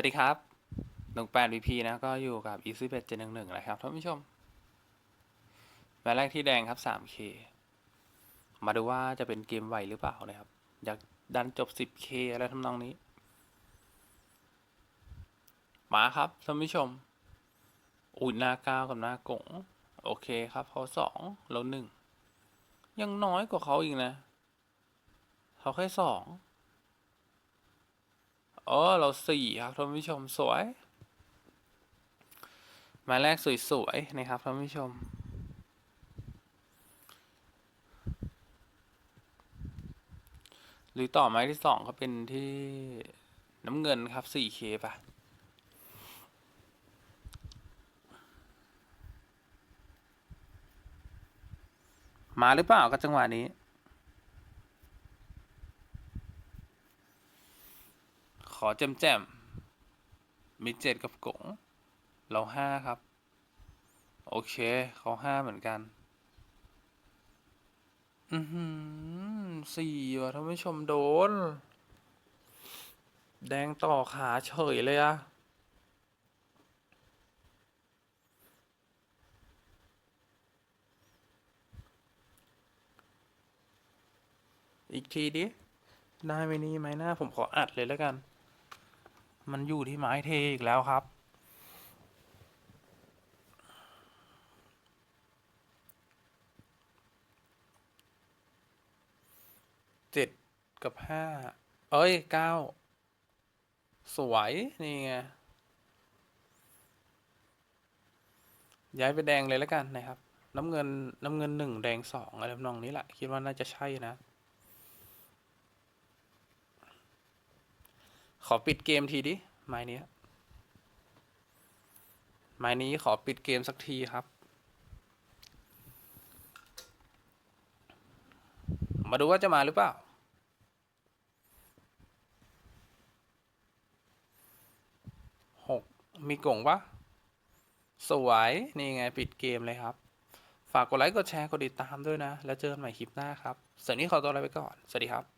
วัสดีครับหนึ่งแปด VP นะ ก็อยู่กับ Easy Bet เจ็ดหนึ่งหนึ่งนะครับท่านผู้ชมแมตแรกที่แดงครับ 3K มเคมาดูว่าจะเป็นเกมไหวหรือเปล่านะครับ อยากดันจบ 10K อะไรทำนองนี้ มาครับท่านผู้ชม อุ่นหน้าก้าวกับหน้ากงโอเคครับเขาสองเราหนึ่งยังน้อยกว่าเขาอีกนะ เขาแค่สอง โอ้เราสี่ครับท่านผู้ชมสวย หมายแรกสวยๆนะครับท่านผู้ชมหรือต่อไม้ที่สองก็เป็นที่น้ำเงินครับ 4K ป่ะมาหรือเปล่ากับจังหวะนี้ ขอแจมแจมมีเจ็ดกับกงเราห้าครับ โอเค เขาห้าเหมือนกัน อือหือสี่ว่ะท่านผู้ชมโดน แดงต่อขาเฉยเลยอะอีกทีดิ ได้ไหมนี่ไหมหน้าผมขออัดเลยแล้วกัน มันอยู่ที่ไม้เทอีกแล้วครับ เจ็ดกับห้า เอ้ยเก้า สวย นี่ไง ย้ายไปแดงเลยแล้วกันนะครับ น้ำเงิน น้ำเงินหนึ่งแดงสองอะไรทำนองนี้แหละ คิดว่าน่าจะใช่นะ ขอปิดเกมทีดิไม้นี้ไม้นี้ขอปิดเกมสักทีครับ มาดูว่าจะมาหรือเปล่า หก มีกล่องปะสวย นี่ไงปิดเกมเลยครับ ฝากกดไลค์ กดแชร์ กดติดตามด้วยนะ แล้วเจอกันใหม่คลิปหน้าครับสำหรับวันนี้ขอตัวลาไปก่อน สวัสดีครับ